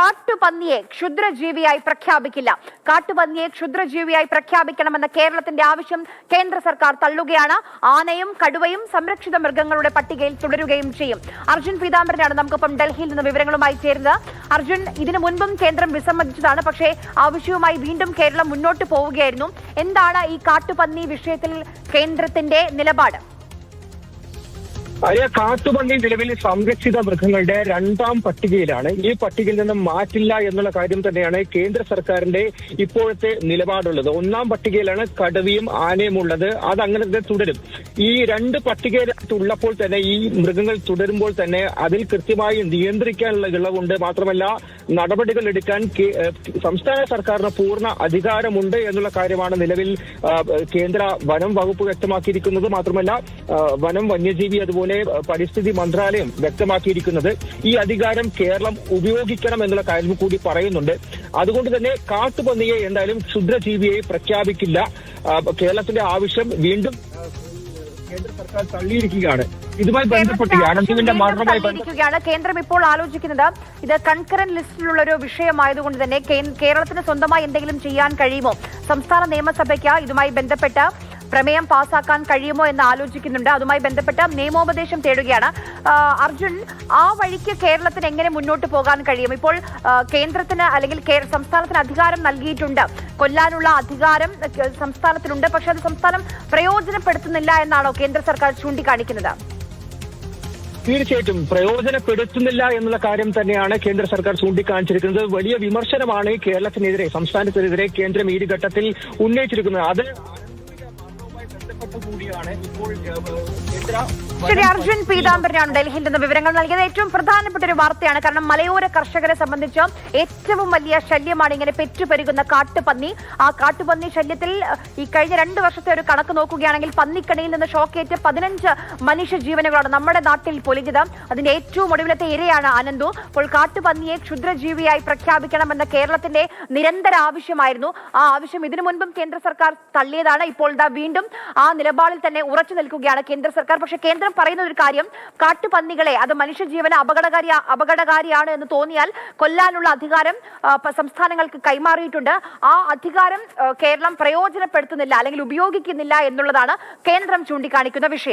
കാട്ടുപന്നിയെ ക്ഷുദ്രജീവിയായി പ്രഖ്യാപിക്കില്ല. കാട്ടുപന്നിയെ ക്ഷുദ്രജീവിയായി പ്രഖ്യാപിക്കണമെന്ന കേരളത്തിന്റെ ആവശ്യം കേന്ദ്ര സർക്കാർ തള്ളുകയാണ്. ആനയും കടുവയും സംരക്ഷിത മൃഗങ്ങളുടെ പട്ടികയിൽ തുടരുകയും ചെയ്യും. അർജുൻ പീതാംബരനാണ് നമുക്കൊപ്പം ഡൽഹിയിൽ നിന്ന് വിവരങ്ങളുമായി ചേരുന്നത്. അർജുൻ ഇതിനു മുൻപും കേന്ദ്രം വിസമ്മതിച്ചതാണ്. പക്ഷേ ആവശ്യവുമായി വീണ്ടും കേരളം മുന്നോട്ട് പോവുകയായിരുന്നു. എന്താണ് ഈ കാട്ടുപന്നി വിഷയത്തിൽ കേന്ദ്രത്തിന്റെ നിലപാട്? അരിയ കാട്ടുപന്നി നിലവിൽ സംരക്ഷിത മൃഗങ്ങളുടെ രണ്ടാം പട്ടികയിലാണ്. ഈ പട്ടികയിൽ നിന്നും മാറ്റില്ല എന്നുള്ള കാര്യം തന്നെയാണ് കേന്ദ്ര സർക്കാരിന്റെ ഇപ്പോഴത്തെ നിലപാടുള്ളത്. ഒന്നാം പട്ടികയിലാണ് കടുവയും ആനയും ഉള്ളത്. അത് അങ്ങനെ തന്നെ തുടരും. ഈ രണ്ട് പട്ടികയിലുള്ളപ്പോൾ തന്നെ ഈ മൃഗങ്ങൾ തുടരുമ്പോൾ തന്നെ അതിൽ കൃത്യമായി നിയന്ത്രിക്കാനുള്ള ഇളവുണ്ട്. മാത്രമല്ല നടപടികൾ എടുക്കാൻ സംസ്ഥാന സർക്കാരിന് പൂർണ അധികാരമുണ്ട് എന്നുള്ള കാര്യമാണ് നിലവിൽ കേന്ദ്ര വനം വകുപ്പ് വ്യക്തമാക്കിയിരിക്കുന്നത്. മാത്രമല്ല വനം വന്യജീവി അതുപോലെ ആ, പരിസ്ഥിതി മന്ത്രാലയം വ്യക്തമാക്കിയിരിക്കുന്നത് ഈ അധികാരം കേരളം ഉപയോഗിക്കണം എന്നുള്ള കാര്യം കൂടി പറയുന്നുണ്ട്. അതുകൊണ്ട് തന്നെ കാട്ടുപന്നിയെ എന്തായാലും ക്ഷുദ്രജീവിയെ പ്രഖ്യാപിക്കില്ല. കേരളത്തിന്റെ ആവശ്യം വീണ്ടും കേന്ദ്ര സർക്കാർ തള്ളിയിരിക്കുകയാണ്. ഇതുമായി ബന്ധപ്പെട്ട് ഈ അനന്തുവിന്റെ മരണവുമായി കേന്ദ്രം ഇപ്പോൾ ആലോചിക്കുന്നത് ഇത് കൺകറന്റ് ലിസ്റ്റിലുള്ള ഒരു വിഷയമായതുകൊണ്ട് തന്നെ കേരളത്തിന് സ്വന്തമായി എന്തെങ്കിലും ചെയ്യാൻ കഴിയുമോ? സംസ്ഥാന നിയമസഭയ്ക്ക് ഇതുമായി ബന്ധപ്പെട്ട് പ്രമേയം പാസാക്കാൻ കഴിയുമോ എന്ന് ആലോചിക്കുന്നുണ്ട്. അതുമായി ബന്ധപ്പെട്ട നിയമോപദേശം തേടുകയാണ്. അർജുൻ ആ വഴിക്ക് കേരളത്തിന് എങ്ങനെ മുന്നോട്ട് പോകാൻ കഴിയും? ഇപ്പോൾ കേന്ദ്രത്തിന് അല്ലെങ്കിൽ സംസ്ഥാനത്തിന് അധികാരം നൽകിയിട്ടുണ്ട്. കൊല്ലാനുള്ള അധികാരം സംസ്ഥാനത്തിനുണ്ട്. പക്ഷെ അത് സംസ്ഥാനം പ്രയോജനപ്പെടുത്തുന്നില്ല എന്നാണോ കേന്ദ്ര സർക്കാർ ചൂണ്ടിക്കാണിക്കുന്നത്? തീർച്ചയായിട്ടും പ്രയോജനപ്പെടുത്തുന്നില്ല എന്നുള്ള കാര്യം തന്നെയാണ് കേന്ദ്ര സർക്കാർ ചൂണ്ടിക്കാണിച്ചിരിക്കുന്നത്. വലിയ വിമർശനമാണ് കേരളത്തിനെതിരെ സംസ്ഥാനത്തിനെതിരെ കേന്ദ്രം ഈ ഘട്ടത്തിൽ ഉന്നയിച്ചിരിക്കുന്നത്. അത് കൂടിയാണ് ഇപ്പോൾ കേന്ദ്ര ശരി അർജുൻ പീതാംബരനാണ് ഡൽഹിയിൽ നിന്ന് വിവരങ്ങൾ നൽകിയത്. ഏറ്റവും പ്രധാനപ്പെട്ട ഒരു വാർത്തയാണ്. കാരണം മലയോര കർഷകരെ സംബന്ധിച്ച് ഏറ്റവും വലിയ ശല്യമാണ് ഇങ്ങനെ പെറ്റുപെരുകുന്ന കാട്ടുപന്നി. ആ കാട്ടുപന്നി ശല്യത്തിൽ ഈ കഴിഞ്ഞ രണ്ട് വർഷത്തെ ഒരു കണക്ക് നോക്കുകയാണെങ്കിൽ പന്നിക്കണിയിൽ നിന്ന് ഷോക്കേറ്റ് പതിനഞ്ച് മനുഷ്യ ജീവനുകളാണ് നമ്മുടെ നാട്ടിൽ പൊലിഞ്ഞത്. അതിന്റെ ഏറ്റവും ഒടുവിലത്തെ ഇരയാണ് അനന്തു. അപ്പോൾ കാട്ടുപന്നിയെ ക്ഷുദ്രജീവിയായി പ്രഖ്യാപിക്കണമെന്ന കേരളത്തിന്റെ നിരന്തര ആവശ്യമായിരുന്നു. ആ ആവശ്യം ഇതിനു മുൻപും കേന്ദ്ര സർക്കാർ തള്ളിയതാണ്. ഇപ്പോൾ വീണ്ടും ആ നിലപാടിൽ തന്നെ ഉറച്ചു നിൽക്കുകയാണ് കേന്ദ്ര സർക്കാർ. പക്ഷേ കേന്ദ്രം പറയുന്ന ഒരു കാര്യം കാട്ടുപന്നികളെ അത് മനുഷ്യജീവന് അപകടകാരി അപകടകാരിയാണ് എന്ന് തോന്നിയാൽ കൊല്ലാനുള്ള അധികാരം സംസ്ഥാനങ്ങൾക്ക് കൈമാറിയിട്ടുണ്ട്. ആ അധികാരം കേരളം പ്രയോജനപ്പെടുത്തുന്നില്ല അല്ലെങ്കിൽ ഉപയോഗിക്കുന്നില്ല എന്നുള്ളതാണ് കേന്ദ്രം ചൂണ്ടിക്കാണിക്കുന്ന വിഷയം.